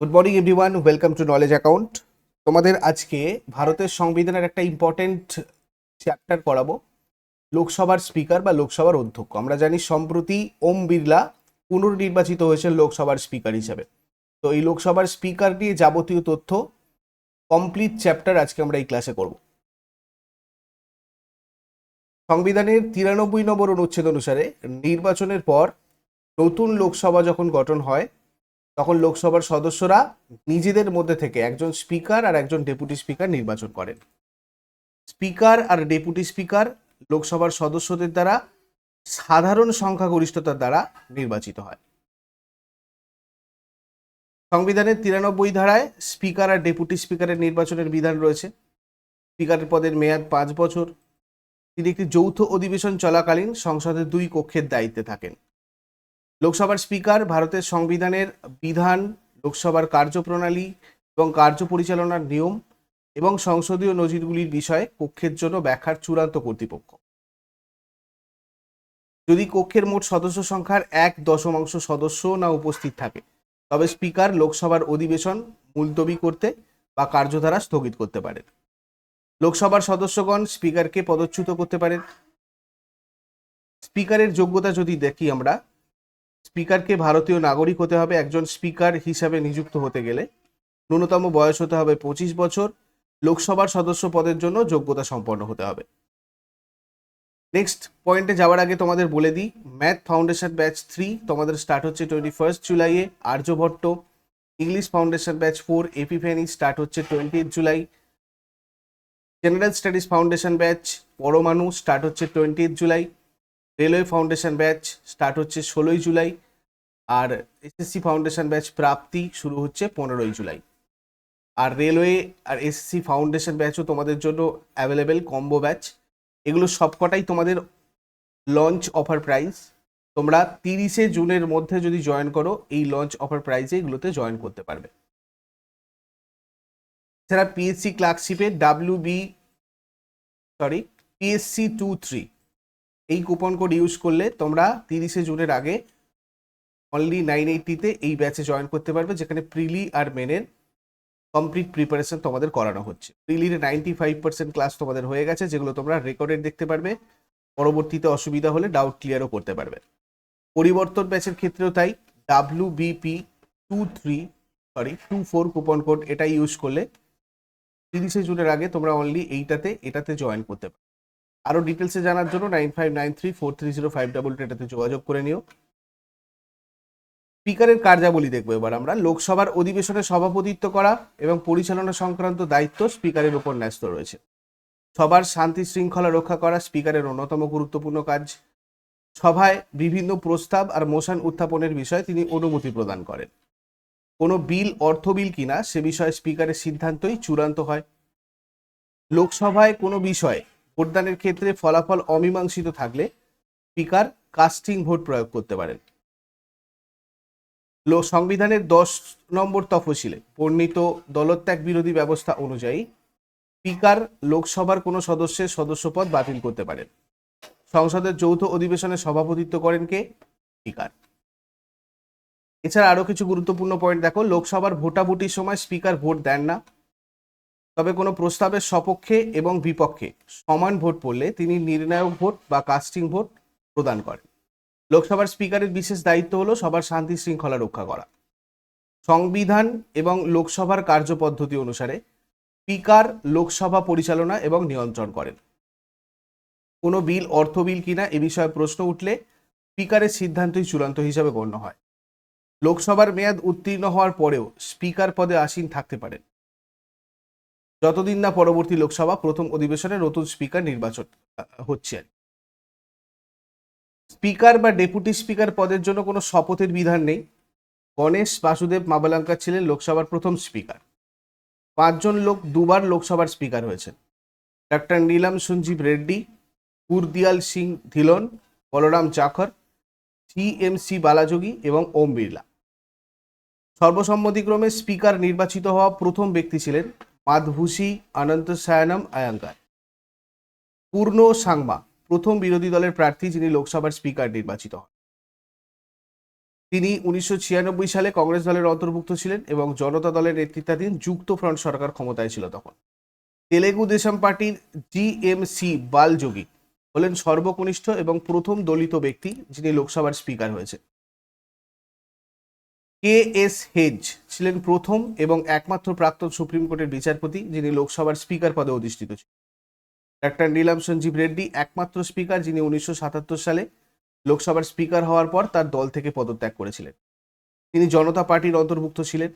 Good morning everyone welcome to knowledge account তোমাদের আজকে ভারতের সংবিধানের একটা ইম্পর্টেন্ট চ্যাপ্টার করাবো লোকসভার স্পিকার বা লোকসভার অধ্যক্ষ। আমরা জানি সম্প্রতি ওম বিড়লা পুনর্নির্বাচিত হয়েছেন লোকসভার স্পিকার হিসাবে। তো এই লোকসভার স্পিকার নিয়ে যাবতীয় তথ্য কমপ্লিট চ্যাপ্টার আজকে আমরা এই ক্লাসে করব। সংবিধানের তিরানব্বই নম্বর অনুচ্ছেদ অনুসারে নির্বাচনের পর নতুন লোকসভা যখন গঠন হয় তখন লোকসভার সদস্যরা নিজেদের মধ্যে থেকে একজন স্পিকার আর একজন ডেপুটি স্পিকার নির্বাচন করেন। স্পিকার আর ডেপুটি স্পিকার লোকসভার সদস্যদের দ্বারা সাধারণ সংখ্যাগরিষ্ঠতার দ্বারা নির্বাচিত হয়। সংবিধানের তিরানব্বই ধারায় স্পিকার আর ডেপুটি স্পিকারের নির্বাচনের বিধান রয়েছে। স্পিকারের পদের মেয়াদ পাঁচ বছর। তিনি একটি যৌথ অধিবেশন চলাকালীন সংসদের দুই কক্ষের দায়িত্বে থাকেন। লোকসভার স্পিকার, ভারতের সংবিধানের বিধান, লোকসভার কার্যপ্রণালী এবং কার্য পরিচালনার নিয়ম এবং সংসদীয় নজিরগুলির বিষয়ে কক্ষের জন্য ব্যাখ্যার চূড়ান্ত কর্তৃপক্ষ। যদি কক্ষের মোট সদস্য সংখ্যার এক দশমাংশ সদস্য না উপস্থিত থাকে, তবে স্পিকার লোকসভার অধিবেশন মুলতবি করতে বা কার্যধারা স্থগিত করতে পারেন। লোকসভার সদস্যগণ স্পিকারকে পদচ্যুত করতে পারেন। স্পিকারের যোগ্যতা যদি দেখি আমরা স্পিকারকে ভারতীয় নাগরিক হতে হবে, একজন স্পিকার হিসাবে নিযুক্ত হতে গেলে। ন্যূনতম বয়স হতে হবে পঁচিশ বছর, লোকসভার সদস্য পদের জন্য যোগ্যতা সম্পন্ন হতে হবে। নেক্সট পয়েন্টে যাওয়ার আগে তোমাদের বলে দিই ম্যাথ ফাউন্ডেশন ব্যাচ থ্রি তোমাদের স্টার্ট হচ্ছে টোয়েন্টি ফার্স্ট জুলাইয়ে Aryabhatta English foundation batch four epiphany start হচ্ছে twenty July general studies foundation batch Paramanu start হচ্ছে twenty July railway foundation batch start হচ্ছে ষোলোই জুলাই আর এসএসসি ফাউন্ডেশন ব্যাচ প্রাপ্তি শুরু হচ্ছে পনেরোই জুলাই। আর রেলওয়ে আর এসএসসি ফাউন্ডেশন ব্যাচও তোমাদের জন্য অ্যাভেলেবেল কম্বো ব্যাচ এগুলো সবকটাই তোমাদের লঞ্চ অফার প্রাইস তোমরা তিরিশে জুনের মধ্যে যদি জয়েন করো, এই লঞ্চ অফার প্রাইসে এগুলোতে জয়েন করতে পারবে। এছাড়া PSC ক্লার্কশিপে W B sorry PSC two three এই কুপন কোড ইউজ করলে তোমরা তিরিশে জুনের আগে অনলি নাইন এইটিতে এই ব্যাচে জয়েন করতে পারবে, যেখানে প্রিলি আর মেনের কমপ্লিট প্রিপারেশন তোমাদের করানো হচ্ছে। প্রিলির নাইনটি ফাইভ পার্সেন্ট ক্লাস তোমাদের হয়ে গেছে, যেগুলো তোমরা রেকর্ডেড দেখতে পারবে। পরবর্তীতে অসুবিধা হলে ডাউট ক্লিয়ারও করতে পারবে। পরিবর্তন ব্যাচের ক্ষেত্রেও তাই W BP two three sorry two four coupon code এটা ইউজ করলে তিরিশে জুনের আগে তোমরা অনলি এইটাতে, এটাতে জয়েন করতে পারবে। আরও ডিটেলসে জানার জন্য nine five nine three four three zero five double এটাতে যোগাযোগ করে নিও। স্পিকারের কার্যাবলী দেখব এবার আমরা। লোকসভার অধিবেশনে সভাপতিত্ব করা এবং পরিচালনা সংক্রান্ত দায়িত্ব স্পিকারের উপর ন্যস্ত রয়েছে। সবার শান্তি শৃঙ্খলা রক্ষা করা স্পিকারের অন্যতম গুরুত্বপূর্ণ কাজ। সভায় বিভিন্ন প্রস্তাব আর মোশন উত্থাপনের বিষয়ে তিনি অনুমতি প্রদান করেন। কোনো বিল, অর্থ বিল কিনা সে বিষয়ে স্পিকারের সিদ্ধান্তই চূড়ান্ত হয়। লোকসভায় কোনো বিষয়ে ভোটদানের ক্ষেত্রে ফলাফল অমীমাংসিত থাকলে স্পিকার কাস্টিং ভোট প্রয়োগ করতে পারেন। সংবিধানের দশ নম্বর তফসিলে বর্ণিত দলত্যাগ বিরোধী ব্যবস্থা অনুযায়ী স্পিকার লোকসভার কোনো সদস্যের সদস্যপদ বাতিল করতে পারেন। সংসদের যৌথ অধিবেশনে সভাপতিত্ব করেন কে? স্পিকার। এছাড়া আরও কিছু গুরুত্বপূর্ণ পয়েন্ট দেখো, লোকসভার ভোটাভুটির সময় স্পিকার ভোট দেন না। তবে কোনো প্রস্তাবের সপক্ষে এবং বিপক্ষে সমান ভোট পড়লে তিনি নির্ণায়ক ভোট বা কাস্টিং ভোট প্রদান করেন। লোকসভার স্পিকারের বিশেষ দায়িত্ব হলো সবার শান্তি শৃঙ্খলা রক্ষা করা। সংবিধান এবং লোকসভার কার্যপদ্ধতি অনুসারে স্পিকার লোকসভা পরিচালনা এবং নিয়ন্ত্রণ করেন। কোনো বিল অর্থ বিল কিনা এ বিষয়ে প্রশ্ন উঠলে স্পিকারের সিদ্ধান্তই চূড়ান্ত হিসাবে গণ্য হয়। লোকসভার মেয়াদ উত্তীর্ণ হওয়ার পরেও স্পিকার পদে আসীন থাকতে পারেন। যতদিন না পরবর্তী লোকসভা প্রথম অধিবেশনে নতুন স্পিকার নির্বাচন হচ্ছে। স্পিকার বা ডেপুটি স্পিকার পদের জন্য কোনো শপথের বিধান নেই। গণেশ বাসুদেব মাবালাঙ্কা ছিলেন লোকসভার প্রথম স্পিকার। পাঁচজন লোক দুবার লোকসভার স্পিকার হয়েছেন। Doctor Neelam Sanjiva Reddy, Gurdial Singh Dhillon, Balram Jakhar C M C Balayogi এবং ওম বিড়লা। সর্বসম্মতিক্রমে স্পিকার নির্বাচিত হওয়া প্রথম ব্যক্তি ছিলেন মাধভূষী, অনন্ত সায়নম আয়াঙ্কার পূর্ণ সাংমা, প্রথম বিরোধী দলের প্রার্থী যিনি লোকসভার স্পিকার নির্বাচিত হন। তিনি উনিশশো ছিয়ানব্বই সালে কংগ্রেস দলের অন্তর্ভুক্ত ছিলেন এবং জনতা দলের নেতৃত্বাধীন যুক্ত ফ্রন্ট সরকার ক্ষমতায় ছিল তখন। তেলেগু দেশম পার্টির জিএমসি বালযোগী হলেন সর্বকনিষ্ঠ এবং প্রথম দলিত ব্যক্তি যিনি লোকসভার স্পিকার হয়েছে কে এস হেজ ছিলেন প্রথম এবং একমাত্র প্রাক্তন সুপ্রিম কোর্টের বিচারপতি, যিনি লোকসভার স্পিকার পদে অধিষ্ঠিত ছিলেন। ডাক্তার নীলাম সঞ্জীব রেড্ডি একমাত্র স্পিকার, যিনি উনিশশো সাতাত্তর সালে লোকসভার স্পিকার হওয়ার পর তার দল থেকে পদত্যাগ করেছিলেন। তিনি জনতা পার্টির অন্তর্ভুক্ত ছিলেন।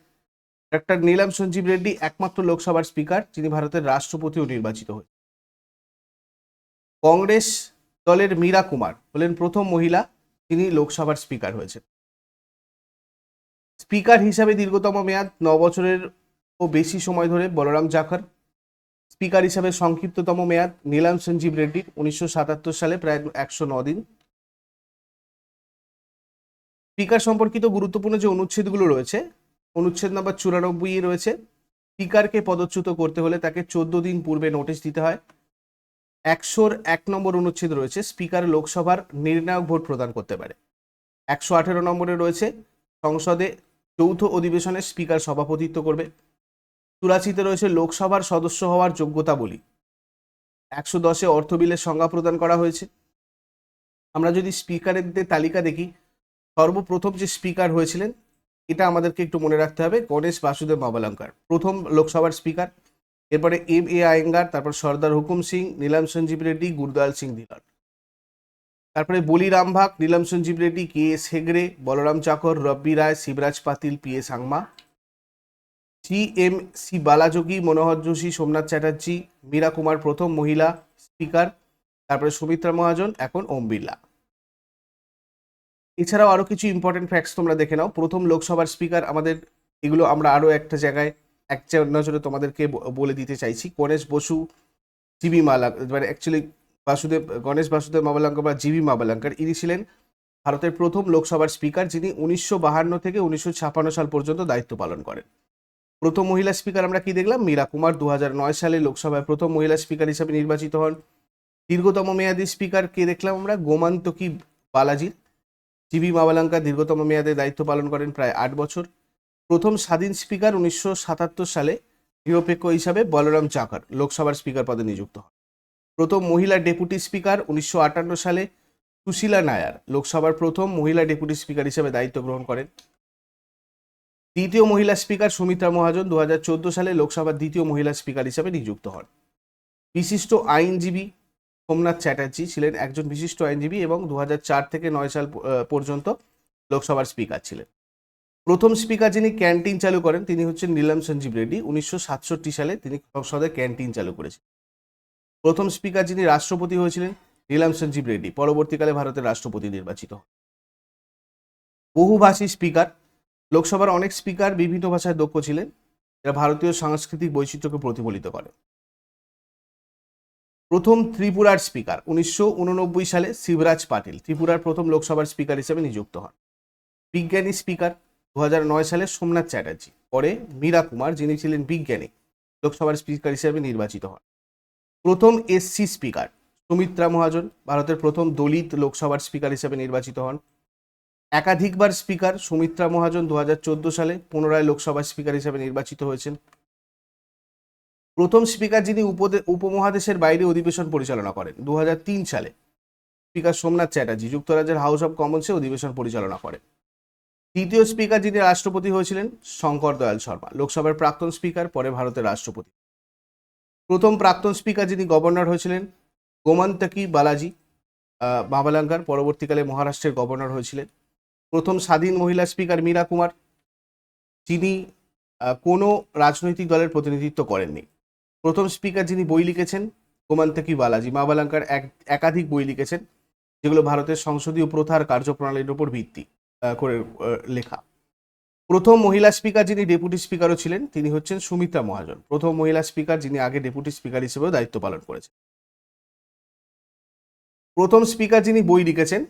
ডাক্তার নীলাম সঞ্জীব রেড্ডি একমাত্র লোকসভার স্পিকার, যিনি ভারতের রাষ্ট্রপতিও নির্বাচিত হয়েছেন। কংগ্রেস দলের মীরা কুমার হলেন প্রথম মহিলা, যিনি লোকসভার স্পিকার হয়েছেন। স্পিকার হিসাবে দীর্ঘতম মেয়াদ ন বছরের ও বেশি সময় ধরে বলরাম জাখর। স্পিকার হিসাবে সংক্ষিপ্ততম মেয়াদ নীলাম সঞ্জীব রেড্ডির উনিশশো সালে প্রায় একশো দিন। স্পিকার সম্পর্কিত গুরুত্বপূর্ণ যে অনুচ্ছেদগুলো রয়েছে, অনুচ্ছেদ নম্বর চুরানব্বই রয়েছে, স্পিকারকে পদচ্যুত করতে হলে তাকে চোদ্দ দিন পূর্বে নোটিশ দিতে হয়। একশোর এক নম্বর অনুচ্ছেদ রয়েছে, স্পিকার লোকসভার নির্ণায়ক ভোট প্রদান করতে পারে। একশো আঠেরো নম্বরে রয়েছে, সংসদে যৌথ অধিবেশনে স্পিকার সভাপতিত্ব করবে। চুরাশিতে রয়েছে লোকসভার সদস্য হওয়ার যোগ্যতা বলি। একশো দশে অর্থ বিলের সংজ্ঞা প্রদান করা হয়েছে। আমরা যদি স্পিকারদের তালিকা দেখি, সর্বপ্রথম যে স্পিকার হয়েছিলেন, এটা আমাদেরকে একটু মনে রাখতে হবে, গণেশ বাসুদেব মাবালঙ্কার। প্রথম লোকসভার স্পিকার, এরপরে এম এ আয়েঙ্গার, তারপর সর্দার হুকুম সিং, নীলাম সঞ্জীব রেড্ডি, গুরদয়াল সিং ধিলন তারপরে Bali Ram Bhagat, Neelam Sanjiva Reddy, K S Hegde, Balram Jakhar, Rabi Ray, Shivraj Patil, P Sangma G M C Balayogi, Manohar Joshi, Somnath Chatterjee, Meira Kumar প্রথম মহিলা স্পিকার, তারপরে সুমিত্রা মহাজন, এখন ওম বিড়লা। এছাড়াও আরও কিছু ইম্পর্টেন্ট ফ্যাক্টস তোমরা দেখে নাও। প্রথম লোকসভার স্পিকার আমাদের, এগুলো আমরা আরও একটা জায়গায়, এক নজরে তোমাদেরকে বলে দিতে চাইছি। গণেশ বসু জিবি মালা মানে অ্যাকচুয়ালি বাসুদেব, গণেশ বাসুদেব মাবালাঙ্কর বা জিবি মাবালাঙ্কর। ইনি ছিলেন ভারতের প্রথম লোকসভার স্পিকার, যিনি উনিশশো বাহান্ন থেকে উনিশশো ছাপান্ন সাল পর্যন্ত দায়িত্ব পালন করেন। প্রথম মহিলা স্পিকার আমরা কি দেখলাম? মীরা কুমার দু সালে লোকসভায় প্রথম মহিলা স্পিকার হিসেবে নির্বাচিত হন। দীর্ঘতম মেয়াদী স্পিকার কে দেখলাম আমরা? গোমান্তকী বালাজির জিবি মাবালাঙ্কা দীর্ঘতম মেয়াদে দায়িত্ব পালন করেন প্রায় আট বছর। প্রথম স্বাধীন স্পিকার উনিশশো সাতাত্তর সালে নিরপেক্ষ হিসাবে বলরাম চাকর, লোকসভার স্পিকার পদে নিযুক্ত হন। প্রথম মহিলা ডেপুটি স্পিকার উনিশশো আটান্ন সালে সুশীলা নায়ার। লোকসভার প্রথম মহিলা ডেপুটি স্পিকার হিসেবে দায়িত্ব গ্রহণ করেন। দ্বিতীয় মহিলা স্পিকার সুমিত্রা মহাজন দু হাজার চোদ্দ সালে লোকসভার দ্বিতীয় মহিলা স্পিকার হিসেবে নিযুক্ত হন। বিশিষ্ট আইনজীবী সোমনাথ চ্যাটার্জি ছিলেন একজন বিশিষ্ট আইনজীবী এবং দু হাজার চার থেকে নয় সাল পর্যন্ত লোকসভার স্পিকার ছিলেন। প্রথম স্পিকার যিনি ক্যান্টিন চালু করেন তিনি হচ্ছেন নীলম সঞ্জীব রেড্ডি। উনিশশো সাতষট্টি সালে তিনি সংসদে ক্যান্টিন চালু করেছেন। প্রথম স্পিকার যিনি রাষ্ট্রপতি হয়েছিলেন, নীলাম সঞ্জীব রেড্ডি, পরবর্তীকালে ভারতের রাষ্ট্রপতি নির্বাচিত। বহুভাষী স্পিকার, লোকসভার অনেক স্পিকার বিভিন্ন ভাষায় দক্ষ ছিলেন এরা ভারতীয় সাংস্কৃতিক বৈচিত্র্যকে প্রতিফলিত করে। প্রথম ত্রিপুরার স্পিকার, উনিশশো উননব্বই সালে শিবরাজ পাটিল, ত্রিপুরার প্রথম লোকসভার স্পিকার হিসেবে নিযুক্ত হন। বিজ্ঞানী স্পিকার দু সালে সোমনাথ চ্যাটার্জি, পরে মীরা কুমার, যিনি ছিলেন বিজ্ঞানী, লোকসভার স্পিকার হিসেবে নির্বাচিত হন। প্রথম এসসি স্পিকার সুমিত্রা মহাজন, ভারতের প্রথম দলিত লোকসভার স্পিকার হিসেবে নির্বাচিত হন। একাধিকবার স্পিকার সুমিত্রা মহাজন দু হাজার চোদ্দ সালে পুনরায় লোকসভার স্পিকার হিসেবে নির্বাচিত হয়েছেন। প্রথম স্পিকার যিনি উপমহাদেশের বাইরে অধিবেশন পরিচালনা করেন দু হাজার তিন সালে স্পিকার সোমনাথ চ্যাটার্জি, যুক্তরাজ্যের হাউস অব কমন্সে অধিবেশন পরিচালনা করেন। দ্বিতীয় স্পিকার যিনি রাষ্ট্রপতি হয়েছিলেন, শঙ্কর দয়াল শর্মা, লোকসভার প্রাক্তন স্পিকার, পরে ভারতের রাষ্ট্রপতি। প্রথম প্রাক্তন স্পিকার যিনি গভর্নর হয়েছিলেন গোমান্তকি বালাজি আহ, বাবালাঙ্কার পরবর্তীকালে মহারাষ্ট্রের গভর্নর হয়েছিলেন। প্রথম স্বাধীন মহিলা স্পিকার মীরা কুমার যিনি কোনো রাজনৈতিক দলের প্রতিনিধিত্ব করেননি। প্রথম স্পিকার যিনি বই লিখেছেন গোমান্তকি বালাজি মা বালাঙ্কার এক একাধিক বই লিখেছেন যেগুলো ভারতের সংসদীয় প্রথার কার্যপ্রণালীর উপর ভিত্তি করে লেখা। প্রথম মহিলা স্পিকার যিনি ডেপুটি স্পিকারও ছিলেন, তিনি হচ্ছেন সুমিত্রা মহাজন। প্রথম মহিলা স্পিকার যিনি আগে ডেপুটি স্পিকার হিসেবেও দায়িত্ব পালন করেছেন। প্রথম স্পিকার যিনি বই লিখেছেন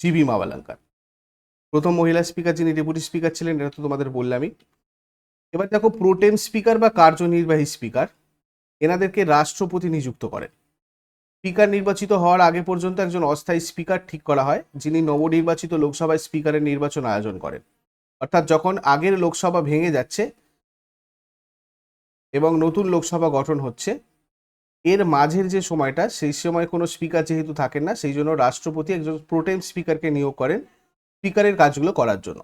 জিবি মাবালাঙ্কার। প্রথম মহিলা স্পিকার যিনি ডেপুটি স্পিকার ছিলেন, এটা তো তোমাদের বললামই। এবার দেখো প্রোটেম স্পিকার বা কার্যনির্বাহী স্পিকার, এনাদেরকে রাষ্ট্রপতি নিযুক্ত করেন। স্পিকার নির্বাচিত হওয়ার আগে পর্যন্ত একজন অস্থায়ী স্পিকার ঠিক করা হয়, যিনি নবনির্বাচিত লোকসভায় স্পিকারের নির্বাচন আয়োজন করেন। অর্থাৎ যখন আগের লোকসভা ভেঙে যাচ্ছে এবং নতুন লোকসভা গঠন হচ্ছে, এর মাঝের যে সময়টা, সেই সময় কোনো স্পিকার যেহেতু থাকেন না, সেই জন্য রাষ্ট্রপতি একজন প্রোটেম স্পিকারকে নিয়োগ করেন স্পিকারের কাজগুলো করার জন্য।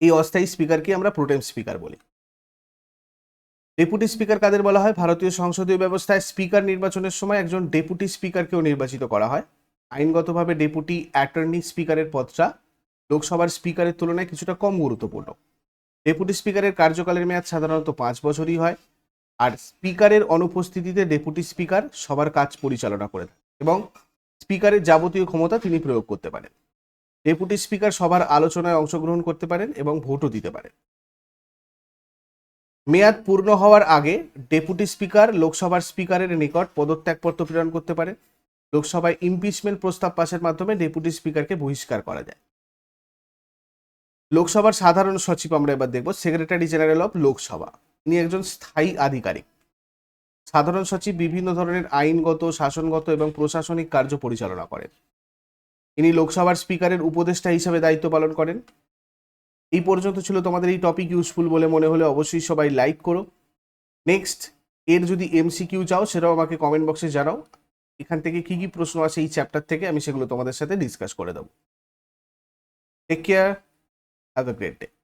এই অস্থায়ী স্পিকারকে আমরা প্রোটেম স্পিকার বলি। ডেপুটি স্পিকার কাদের বলা হয়? ভারতীয় সংসদীয় ব্যবস্থায় স্পিকার নির্বাচনের সময় একজন ডেপুটি স্পিকারকেও নির্বাচিত করা হয়। আইনগতভাবে ডেপুটি অ্যাটর্নি স্পিকারের পদটা লোকসভার স্পিকারের তুলনায় কিছুটা কম গুরুত্বপূর্ণ। ডেপুটি স্পিকারের কার্যকালের মেয়াদ সাধারণত পাঁচ বছরই হয়, আর স্পিকারের অনুপস্থিতিতে ডেপুটি স্পিকার সবার কাজ পরিচালনা করে থাকেন এবং স্পিকারের যাবতীয় ক্ষমতা তিনি প্রয়োগ করতে পারেন। ডেপুটি স্পিকার সবার আলোচনায় অংশগ্রহণ করতে পারেন এবং ভোটও দিতে পারেন। মেয়াদ পূর্ণ হওয়ার আগে ডেপুটি স্পিকার লোকসভার স্পিকারের নিকট পদত্যাগপত্র প্রেরণ করতে পারে লোকসভায় ইমপিচমেন্ট প্রস্তাব পাশের মাধ্যমে ডেপুটি স্পিকারকে বহিষ্কার করা যায়। লোকসভার সাধারণ সচিব আমরা এবার দেখব সেক্রেটারি জেনারেল অফ লোকসভা ইনি একজন স্থায়ী আধিকারিক। সাধারণ সচিব বিভিন্ন ধরনের আইনগত, শাসনগত এবং প্রশাসনিক কার্য পরিচালনা করেন। ইনি লোকসভার স্পিকারের উপদেষ্টা হিসেবে দায়িত্ব পালন করেন। এই পর্যন্ত ছিল তোমাদের এই টপিক ইউজফুল বলে মনে হলে অবশ্যই সবাই লাইক করো। নেক্সট এর যদি এমসিকিউ চাও, সেটাও আমাকে কমেন্ট বক্সে জানাও। এখান থেকে কি কি প্রশ্ন আছে এই চ্যাপ্টার থেকে আমি সেগুলো তোমাদের সাথে ডিসকাস করে দেবো। Take care Have a great day.